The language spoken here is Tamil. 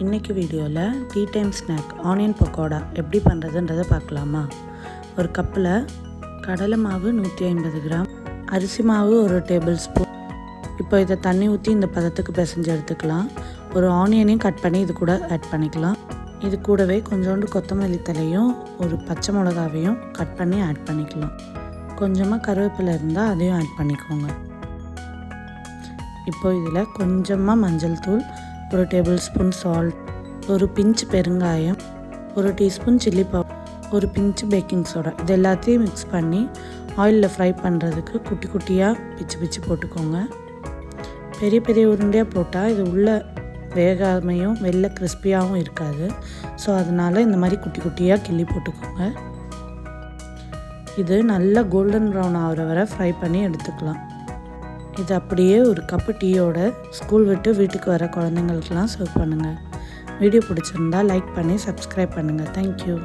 இன்றைக்கி வீடியோவில் tea time snack onion pakoda எப்படி பண்ணுறதுன்றதை பார்க்கலாமா? ஒரு கப்பில் கடலை மாவு நூற்றி ஐம்பது கிராம் அரிசி மாவு ஒரு டேபிள் ஸ்பூன். இப்போ இதை தண்ணி ஊற்றி இந்த பதத்துக்கு பிசைஞ்சு எடுத்துக்கலாம். ஒரு ஆனியனையும் கட் பண்ணி இது கூட ஆட் பண்ணிக்கலாம். இது கூடவே கொஞ்சோண்டு கொத்தமல்லி தலையும் ஒரு பச்சை மிளகாவையும் கட் பண்ணி ஆட் பண்ணிக்கலாம். கொஞ்சமாக கருவேப்பிலை இருந்தால் அதையும் ஆட் பண்ணிக்கோங்க. இப்போ இதில் கொஞ்சமாக மஞ்சள் தூள் ஒரு டேபிள் ஸ்பூன் சால்ட் ஒரு பிஞ்ச் பெருங்காயம் ஒரு டீஸ்பூன் சில்லி பவுடர் ஒரு பிஞ்ச் பேக்கிங் சோடா இது எல்லாத்தையும் மிக்ஸ் பண்ணி ஆயிலில் ஃப்ரை பண்ணுறதுக்கு குட்டி குட்டியாக பிச்சு பிச்சு போட்டுக்கோங்க. பெரிய பெரிய உருண்டையாக போட்டால் இது உள்ள வேகாமையும் வெளில கிறிஸ்பியாகவும் இருக்காது. ஸோ அதனால் இந்த மாதிரி குட்டி குட்டியாக கிள்ளி போட்டுக்கோங்க. இது நல்லா கோல்டன் ப்ரௌன் ஆகிற வரை ஃப்ரை பண்ணி எடுத்துக்கலாம். இது அப்படியே ஒரு கப்பு டீயோட ஸ்கூல் விட்டு வீட்டுக்கு வர குழந்தைங்களுக்கெல்லாம் சர்வ் பண்ணுங்கள் வீடியோ பிடிச்சிருந்தா லைக் பண்ணி சப்ஸ்கிரைப் பண்ணுங்கள் தேங்க்யூ